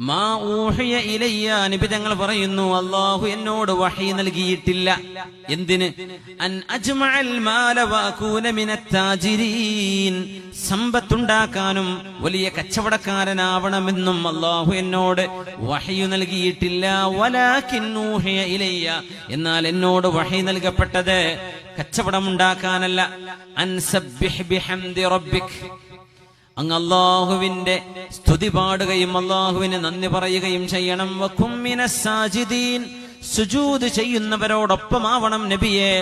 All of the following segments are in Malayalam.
മാ ഊഹിയ ഇലയ്യ നബി തങ്ങൾ പറയുന്നു അള്ളാഹു എന്നോട് വഹി നൽകിയിട്ടില്ല. എന്തിന്? അൻ അജ്മഅൽ മാല വകൂന മിനത് താജിരീൻ. സമ്പത്തുണ്ടാക്കാനും വലിയ കച്ചവടക്കാരനാവണമെന്നും അള്ളാഹു എന്നോട് വഹയു നൽകിയിട്ടില്ല. വലാകിൻ ഊഹിയ ഇലയ്യ. എന്നാൽ എന്നോട് വഹി നൽകപ്പെട്ടത് കച്ചവടമുണ്ടാക്കാനല്ല. അൻ സബ്ബിഹ് ബിഹംദി റബ്ബിക്. അങ്ങ് അള്ളാഹുവിന്റെ സ്തുതി പാടുകയും അള്ളാഹുവിന് നന്ദി പറയുകയും ചെയ്യണം. വകുമ്മിന സാജിദീൻ. സുജൂദ് ചെയ്യുന്നവരോടൊപ്പമാവണം നബിയെ.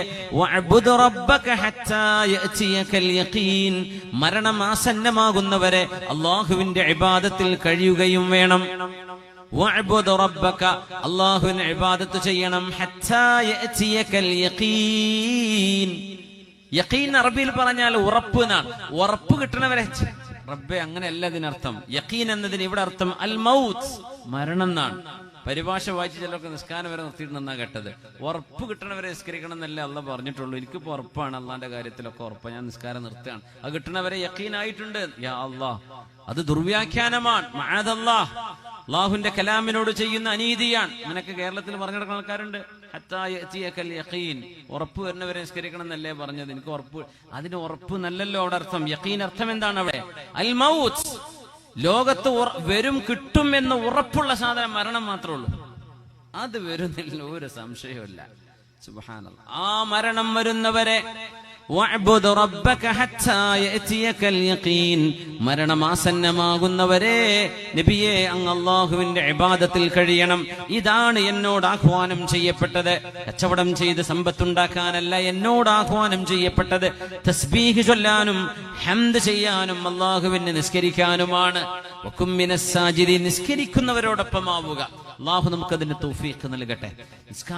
മരണം ആസന്നമാകുന്നവരെ അള്ളാഹുവിന്റെ ഇബാദത്തിൽ കഴിയുകയും വേണം. അള്ളാഹുവിന് ഇബാദത്ത് ചെയ്യണം. യഖീൻ അറബിയിൽ പറഞ്ഞാൽ ഉറപ്പ് എന്നാണ്. ഉറപ്പ് കിട്ടണവരെ റബ്ബെ അങ്ങനെയല്ല ഇതിനർത്ഥം. യക്കീൻ എന്നതിന് ഇവിടെ അർത്ഥം അൽ മൗത്ത് മരണം എന്നാണ്. പരിഭാഷ വായിച്ച് ചിലർക്ക് നിസ്കാരം വരെ നിർത്തിയിട്ട് നിന്നാ കേട്ടത്. ഉറപ്പ് കിട്ടണവരെ നിസ്കരിക്കണം എന്നല്ലേ അല്ല പറഞ്ഞിട്ടുള്ളൂ. എനിക്കിപ്പോ ഉറപ്പാണ് അള്ളാന്റെ കാര്യത്തിലൊക്കെ ഉറപ്പ്. ഞാൻ നിസ്കാരം നിർത്തുകയാണ്. അത് കിട്ടണവരെ യഖീനായിട്ടുണ്ട് യാ അള്ളാ അത് ദുർവ്യാഖ്യാനമാണ്. അള്ളാഹുന്റെ കലാമിനോട് ചെയ്യുന്ന അനീതിയാണ്. നിനക്ക് കേരളത്തിൽ പറഞ്ഞു നടക്കുന്ന ആൾക്കാരുണ്ട്? ഉറപ്പ് വരുന്നവരെ നിസ്കരിക്കണം എന്നല്ലേ പറഞ്ഞത്? എനിക്ക് ഉറപ്പ് അതിന് ഉറപ്പ് നല്ലല്ലോ അവിടെ അർത്ഥം. യഖീൻ അർത്ഥം എന്താണ് അവിടെ? അൽ മൗത്ത് ലോകത്ത് വരും കിട്ടും എന്ന് ഉറപ്പുള്ള സാധനം മരണം മാത്രമേ ഉള്ളൂ. അത് വരുന്നില്ല ഒരു സംശയവുമില്ല. സുബ്ഹാനല്ലാഹ് ആ മരണം വരുന്നവരെ മരണമാസന്നമാകുന്നവരെ നബിയെ അങ്ങ് അല്ലാഹുവിന്റെ ഇബാദത്തിൽ കഴിയണം. ഇതാണ് എന്നോട് ആഹ്വാനം ചെയ്യപ്പെട്ടത്. കച്ചവടം ചെയ്ത് സമ്പത്തുണ്ടാക്കാനല്ല എന്നോട് ആഹ്വാനം ചെയ്യപ്പെട്ടത്. തസ്ബീഹ് ചൊല്ലാനും ഹംദ് ചെയ്യാനും അള്ളാഹുവിനെ നിസ്കരിക്കാനുമാണ്. നിസ്കരിക്കുന്നവരോടൊപ്പമാവുക. അള്ളാഹു നമുക്കതിന് തൗഫീഖ് നൽകട്ടെ.